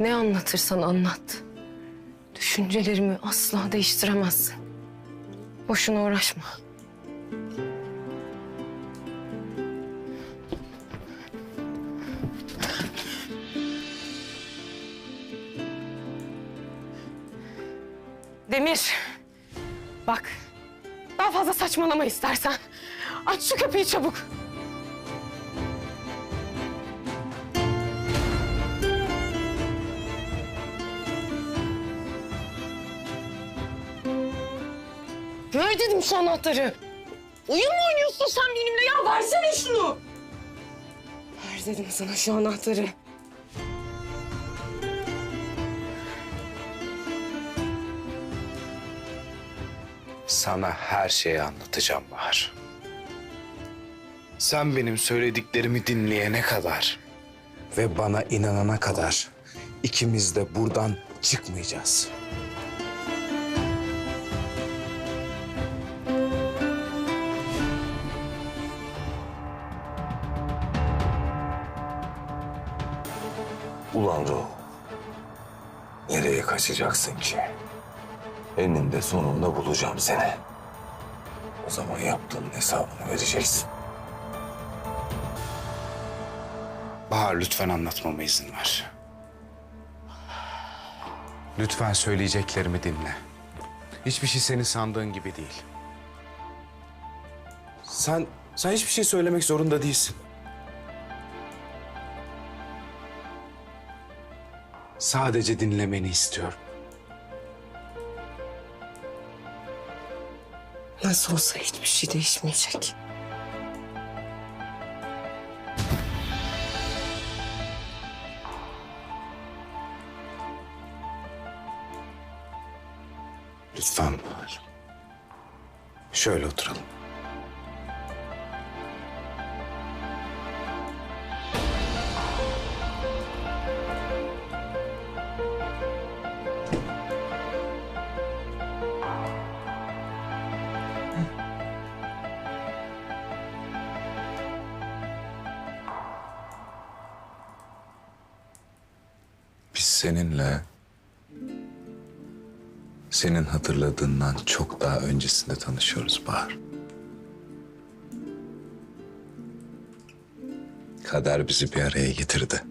Ne anlatırsan anlat. Düşüncelerimi asla değiştiremezsin. Boşuna uğraşma. Demir. Bak. Daha fazla saçmalama istersen. Aç şu kapıyı çabuk. Ver dedim şu anahtarı. Oyun mu oynuyorsun sen benimle ya? Versene şunu. Ver dedim sana şu anahtarı. Sana her şeyi anlatacağım Bahar. Sen benim söylediklerimi dinleyene kadar ve bana inanana kadar ikimiz de buradan çıkmayacağız. Ulan Ruh. Nereye kaçacaksın ki? Eninde sonunda bulacağım seni. O zaman yaptığın hesabını vereceksin. Bahar lütfen anlatmama izin ver. Lütfen söyleyeceklerimi dinle. Hiçbir şey senin sandığın gibi değil. Sen, sen hiçbir şey söylemek zorunda değilsin. Sadece dinlemeni istiyorum. Nasıl olsa hiçbir şey değişmeyecek. Lütfen Bahar. Şöyle oturalım. Seninle senin hatırladığından çok daha öncesinde tanışıyoruz Bahar. Kader bizi bir araya getirdi.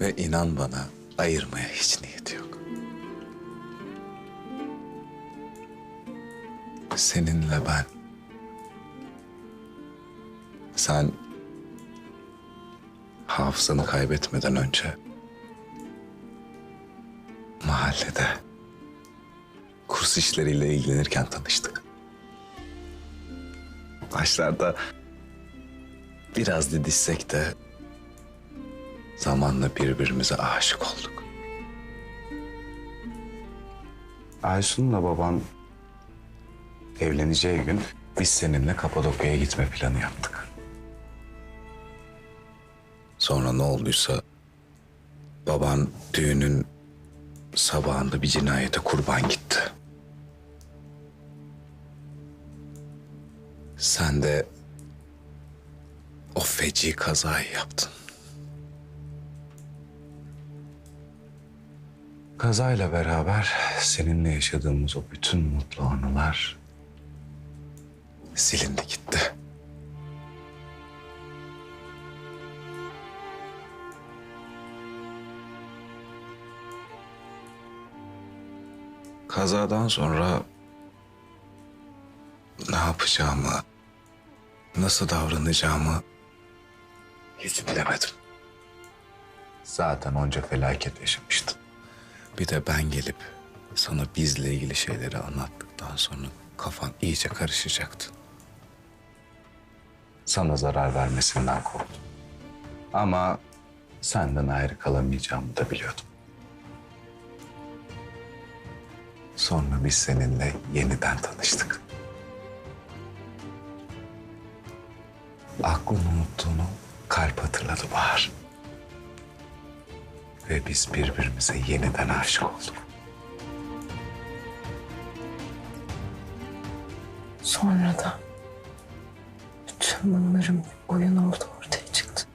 Ve inan bana ayırmaya hiç niyeti yok. Seninle ben. Sen hafızanı kaybetmeden önce mahallede kurs işleriyle ilgilenirken tanıştık. Başlarda biraz didişsek de zamanla birbirimize aşık olduk. Aysun'la baban evleneceği gün biz seninle Kapadokya'ya gitme planı yaptık. Sonra ne olduysa baban düğünün sabahında bir cinayete kurban gitti. Sen de o feci kazayı yaptın. Kazayla beraber seninle yaşadığımız o bütün mutlu anılar Silindi gitti. Kazadan sonra ne yapacağımı, nasıl davranacağımı hiç bilemedim. zaten onca felaket yaşamıştın. Bir de ben gelip sana bizle ilgili şeyleri anlattıktan sonra kafan iyice karışacaktı. Sana zarar vermesinden korktum. Ama senden ayrı kalamayacağımı da biliyordum. Sonra biz seninle yeniden tanıştık. Aklın unuttuğunu kalp hatırladı Bahar. Ve biz birbirimize yeniden aşık olduk. Sonra da bütün bunların oyun olduğu ortaya çıktı.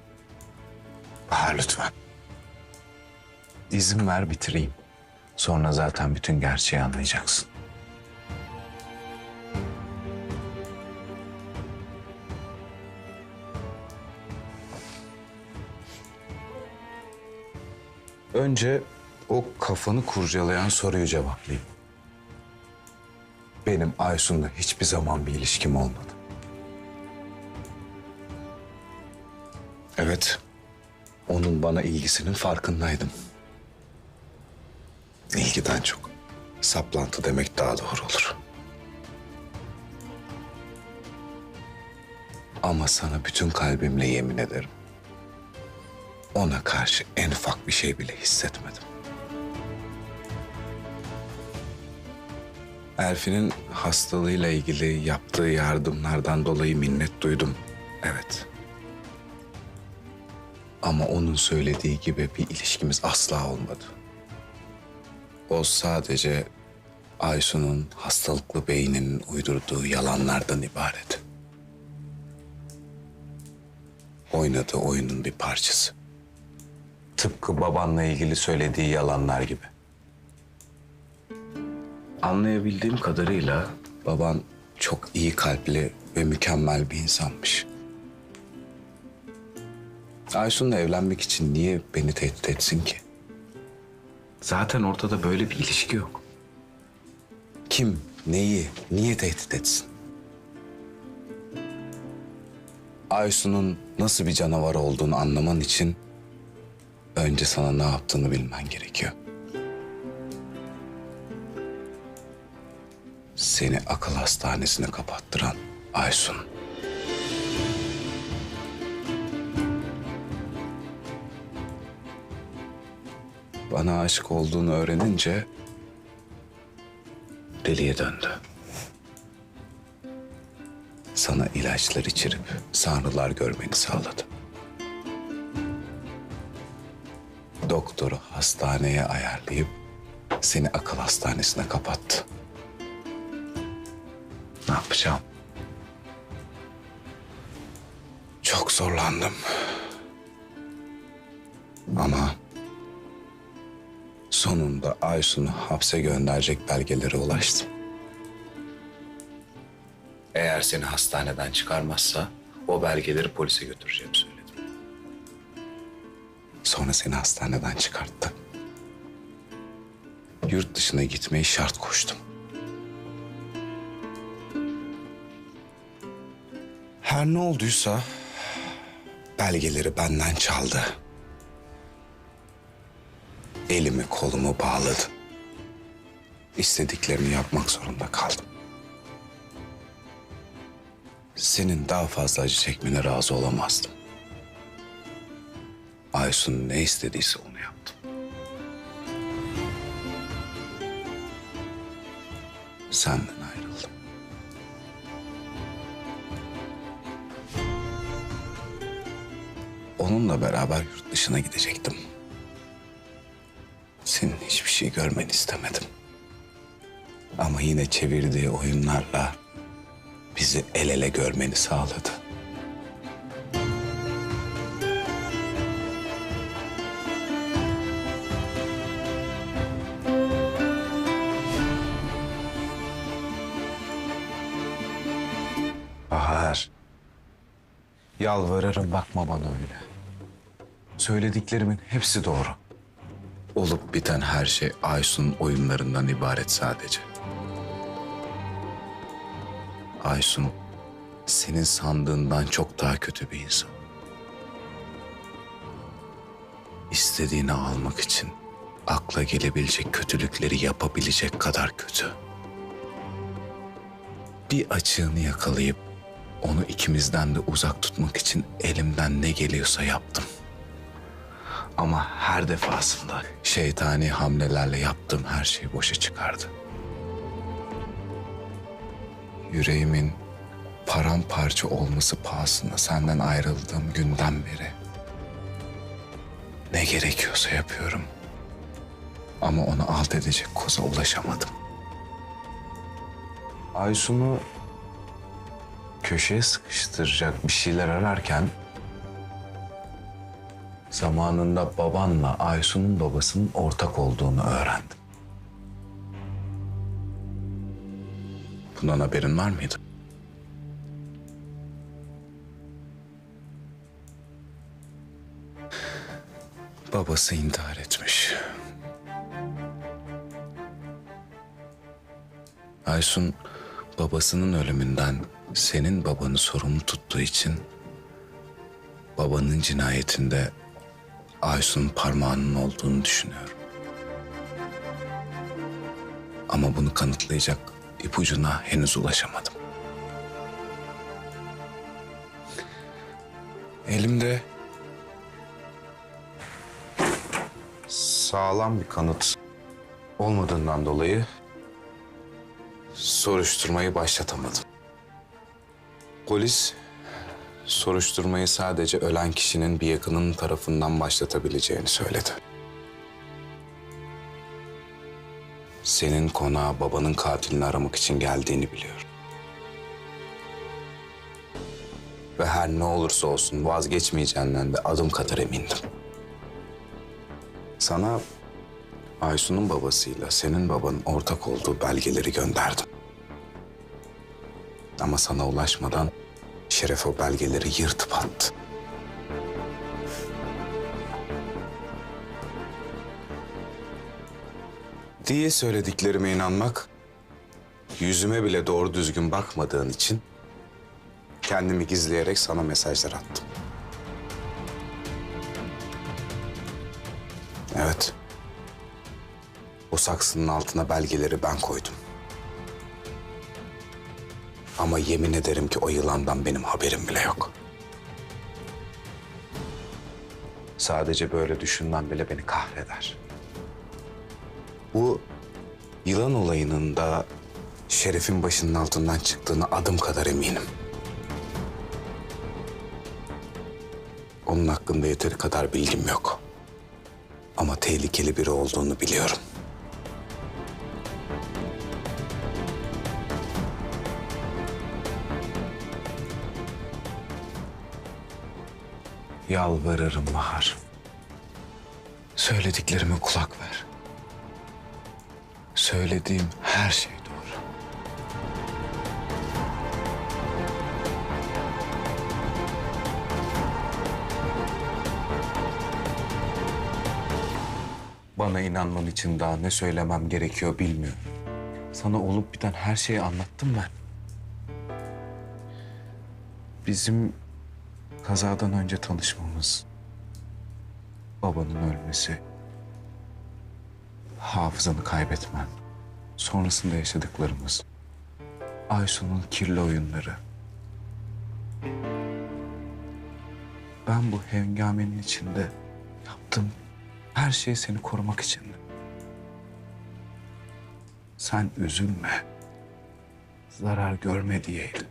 Bahar lütfen. izin ver bitireyim. Sonra zaten bütün gerçeği anlayacaksın. Önce o kafanı kurcalayan soruyu cevaplayayım. Benim Aysun'la hiçbir zaman bir ilişkim olmadı. Evet, onun bana ilgisinin farkındaydım. İlgiden çok saplantı demek daha doğru olur. Ama sana bütün kalbimle yemin ederim. Ona karşı en ufak bir şey bile hissetmedim. Elfin'in hastalığıyla ilgili yaptığı yardımlardan dolayı minnet duydum. Evet. Ama onun söylediği gibi bir ilişkimiz asla olmadı. O sadece Aysun'un hastalıklı beyninin uydurduğu yalanlardan ibaret. Oynadığı oyunun bir parçası. Tıpkı babanla ilgili söylediği yalanlar gibi. Anlayabildiğim kadarıyla baban çok iyi kalpli ve mükemmel bir insanmış. Aysun'la evlenmek için niye beni tehdit etsin ki? Zaten ortada böyle bir ilişki yok. Kim, neyi, niye tehdit etsin? Aysun'un nasıl bir canavar olduğunu anlaman için önce sana ne yaptığını bilmen gerekiyor. Seni akıl hastanesine kapattıran Aysun. Bana aşık olduğunu öğrenince deliye döndü. Sana ilaçlar içirip sanrılar görmeni sağladı. Doktoru hastaneye ayarlayıp seni akıl hastanesine kapattı. Ne yapacağım? Çok zorlandım. Ama sonunda Aysun'u hapse gönderecek belgelere ulaştım. Eğer seni hastaneden çıkarmazsa o belgeleri polise götüreceğimi söyledim. Sonra seni hastaneden çıkarttı. Yurt dışına gitmeyi şart koştum. Her ne olduysa belgeleri benden çaldı. Elimi kolumu bağladı. İstediklerini yapmak zorunda kaldım. Senin daha fazla acı çekmene razı olamazdım. Aysun ne istediyse onu yaptım. Senden ayrıldım. Onunla beraber yurt dışına gidecektim. Senin hiçbir şey görmeni istemedim. Ama yine çevirdiği oyunlarla bizi el ele görmeni sağladı. Bahar. Yalvarırım bakma bana öyle. Söylediklerimin hepsi doğru. Olup biten her şey Aysun'un oyunlarından ibaret sadece. Aysun senin sandığından çok daha kötü bir insan. İstediğini almak için akla gelebilecek kötülükleri yapabilecek kadar kötü. Bir açığını yakalayıp onu ikimizden de uzak tutmak için elimden ne geliyorsa yaptım. Ama her defasında şeytani hamlelerle yaptığım her şey boşa çıkardı. Yüreğimin paramparça olması pahasına senden ayrıldığım günden beri ne gerekiyorsa yapıyorum. Ama onu alt edecek koza ulaşamadım. Aysun'u köşeye sıkıştıracak bir şeyler ararken zamanında babanla Aysun'un babasının ortak olduğunu öğrendim. Bundan haberin var mıydı? Babası intihar etmiş. Aysun babasının ölümünden senin babanı sorumlu tuttuğu için babanın cinayetinde Aysun'un parmağının olduğunu düşünüyorum. Ama bunu kanıtlayacak ipucuna henüz ulaşamadım. Elimde sağlam bir kanıt olmadığından dolayı soruşturmayı başlatamadım. Polis soruşturmayı sadece ölen kişinin bir yakının tarafından başlatabileceğini söyledi. Senin konağa babanın katilini aramak için geldiğini biliyorum. Ve her ne olursa olsun vazgeçmeyeceğinden de adım kadar emindim. Sana Aysun'un babasıyla senin babanın ortak olduğu belgeleri gönderdim. Ama sana ulaşmadan Şeref o belgeleri yırtıp attı. Diye söylediklerime inanmak, yüzüme bile doğru düzgün bakmadığın için kendimi gizleyerek sana mesajlar attım. Evet. O saksının altına belgeleri ben koydum. Ama yemin ederim ki o yılandan benim haberim bile yok. Sadece böyle düşünmem bile beni kahreder. Bu yılan olayının da Şeref'in başının altından çıktığını adım kadar eminim. Onun hakkında yeteri kadar bilgim yok. Ama tehlikeli biri olduğunu biliyorum. Yalvarırım Bahar. Söylediklerime kulak ver. Söylediğim her şey doğru. Bana inanman için daha ne söylemem gerekiyor bilmiyorum. Sana olup biten her şeyi anlattım ben. Bizim kazadan önce tanışmamız, babanın ölmesi, hafızanı kaybetmen, sonrasında yaşadıklarımız, Aysun'un kirli oyunları. Ben bu hengamenin içinde yaptığım her şey seni korumak içindi. Sen üzülme, zarar görme diyeydi.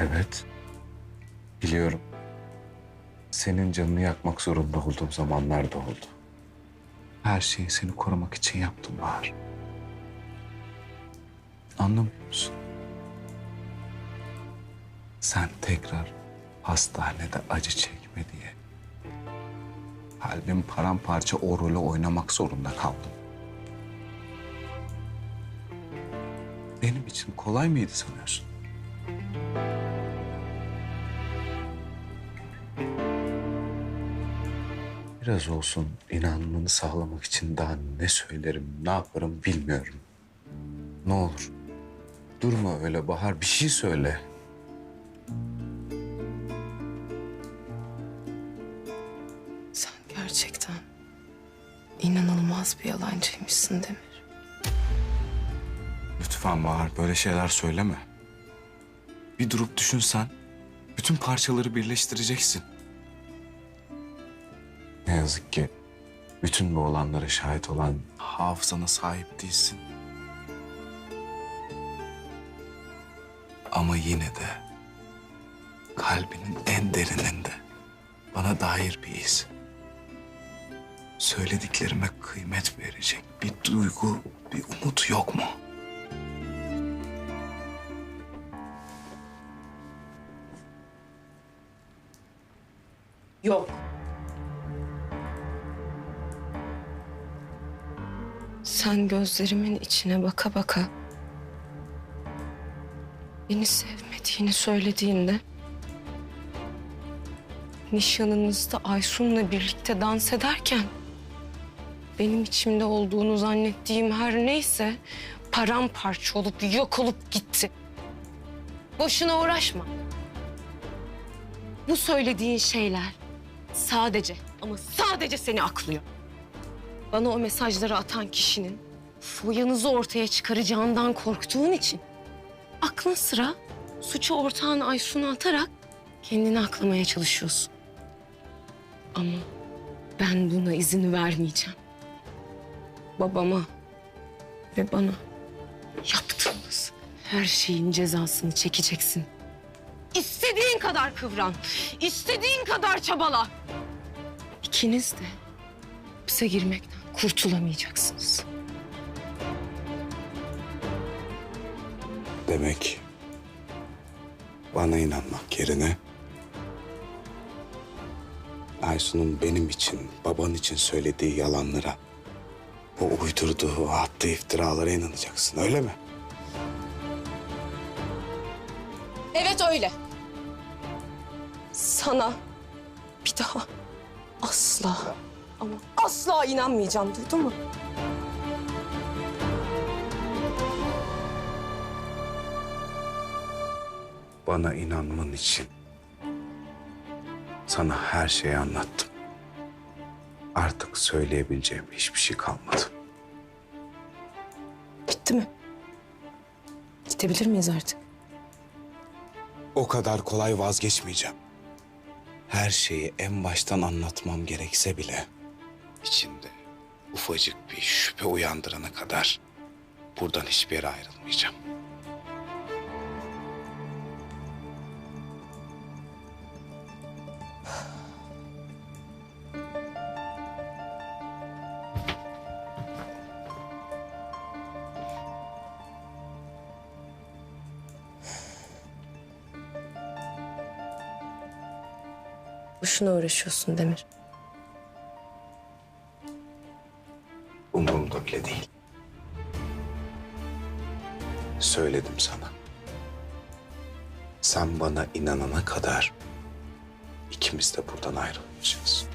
Evet. Biliyorum. Senin canını yakmak zorunda olduğum zamanlar da oldu. Her şeyi seni korumak için yaptım Bahar. Anlamıyor musun? Sen tekrar hastanede acı çekme diye. Kalbim paramparça o rolü oynamak zorunda kaldım. Benim için kolay mıydı sanıyorsun? Biraz olsun inanmanı sağlamak için daha ne söylerim, ne yaparım bilmiyorum. Ne olur. Durma öyle Bahar, bir şey söyle. Sen gerçekten inanılmaz bir yalancıymışsın Demir. Lütfen Bahar, böyle şeyler söyleme. Bir durup düşünsen, bütün parçaları birleştireceksin. Ne yazık ki bütün bu olanlara şahit olan hafızana sahip değilsin. Ama yine de kalbinin en derininde bana dair bir iz. Söylediklerime kıymet verecek bir duygu, bir umut yok mu? Yok. Sen gözlerimin içine baka baka beni sevmediğini söylediğinde nişanınızda Aysun'la birlikte dans ederken benim içimde olduğunu zannettiğim her neyse paramparça olup yok olup gitti. Boşuna uğraşma. Bu söylediğin şeyler sadece ama sadece seni aklıyor. Bana o mesajları atan kişinin foyanızı ortaya çıkaracağından korktuğun için aklın sıra suçu ortağın Aysun'a atarak kendini aklamaya çalışıyorsun. Ama ben buna izin vermeyeceğim. Babama ve bana yaptığınız her şeyin cezasını çekeceksin. İstediğin kadar kıvran, istediğin kadar çabala. İkiniz de hapse girmekten kurtulamayacaksınız. Demek bana inanmak yerine Aysun'un benim için, baban için söylediği yalanlara, o uydurduğu, attığı iftiralara inanacaksın öyle mi? Evet öyle. Sana bir daha asla ama asla inanmayacağım duydun mu? Bana inanman için sana her şeyi anlattım. Artık söyleyebileceğim hiçbir şey kalmadı. Bitti mi? Gidebilir miyiz artık? O kadar kolay vazgeçmeyeceğim. Her şeyi en baştan anlatmam gerekse bile içinde ufacık bir şüphe uyandırana kadar buradan hiçbir yere ayrılmayacağım. Boşuna uğraşıyorsun Demir. Söyledim sana. Sen bana inanana kadar ikimiz de buradan ayrılmayacağız.